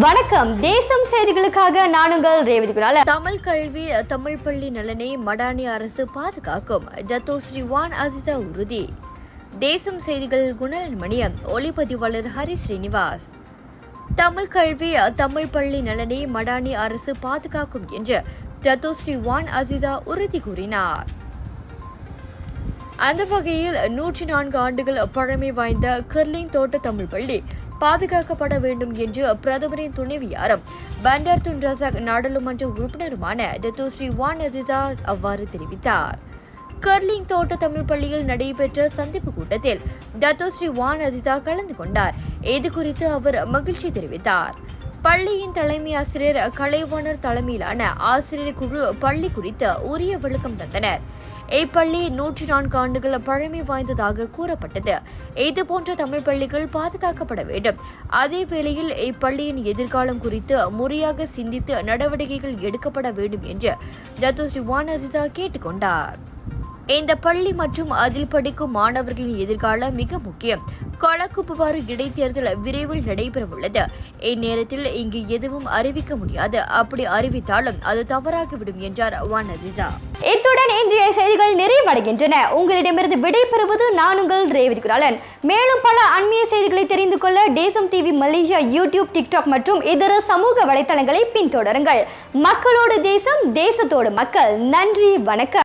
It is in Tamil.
வணக்கம். தேசம் செய்திகளுக்காக நானுங்கள் ரேவதி குணால தமிழ் கல்வி தமிழ் பள்ளி நலனை மடானி அரசு பாதுகாக்கும். ஜத்தோ ஸ்ரீ வான் அசிசா உறுதி. தேசம் செய்திகள் குணலன் மணியம் ஒளிப்பதிவாளர் ஹரி ஸ்ரீனிவாஸ். தமிழ் கல்வி தமிழ் பள்ளி நலனை மடானி அரசு பாதுகாக்கும் என்று ஜத்தோ ஸ்ரீ வான் அசிசா உறுதி கூறினார். அந்த வகையில் நூற்றி நான்கு ஆண்டுகள் பழமை வாய்ந்த கர்லிங் தோட்ட தமிழ் பள்ளி பாதுகாக்கப்பட வேண்டும் என்று பிரதமரின் துணைவியாரும் பண்டார் துன் ரசாக் நாடாளுமன்ற உறுப்பினருமான தத்து ஸ்ரீ வான் அசிசா அவ்வாறு தெரிவித்தார். கர்லிங் தோட்ட தமிழ் பள்ளியில் நடைபெற்ற சந்திப்பு கூட்டத்தில் தத்து ஸ்ரீ வான் அசிசா கலந்து கொண்டார். இது குறித்து அவர் மகிழ்ச்சி தெரிவித்தார். பள்ளியின் தலைமை ஆசிரியர் கலைவாணர் தலைமையிலான ஆசிரியர் குழு பள்ளி குறித்து உரிய விளக்கம் தந்தனர். இப்பள்ளி நூற்றி நான்கு ஆண்டுகள் பழமை வாய்ந்ததாக கூறப்பட்டது. இதுபோன்ற தமிழ் பள்ளிகள் பாதுகாக்கப்பட வேண்டும். அதே வேளையில் இப்பள்ளியின் எதிர்காலம் குறித்து முறையாக சிந்தித்து நடவடிக்கைகள் எடுக்கப்பட வேண்டும் என்று தத்து ஸ்ரீவான் அசிசா கேட்டுக்கொண்டார். இந்த பள்ளி மற்றும் அதில் படிக்கும் மாணவர்களின் எதிர்காலம் மிக முக்கியம். களக்குப்புவாறு இடைத்தேர்தல் விரைவில் நடைபெறவுள்ளது. இந்நேரத்தில் இங்கு எதுவும் அறிவிக்க முடியாது. அப்படி அறிவித்தாலும் அது தவறாகிவிடும் என்றார் வான் அசிசா இத்துடன் இன்றைய செய்திகள் நிறைவடைகின்றன. உங்களிடமிருந்து விடைபெறுவது நான் உங்கள் ரேவதி குராலன். மேலும் பல அண்மைய செய்திகளை தெரிந்து கொள்ள தேசம் டிவி மலேசியா யூடியூப் டிக்டாக் மற்றும் இதர சமூக வலைத்தளங்களை பின்தொடருங்கள். மக்களோடு தேசம் தேசத்தோடு மக்கள். நன்றி வணக்கம்.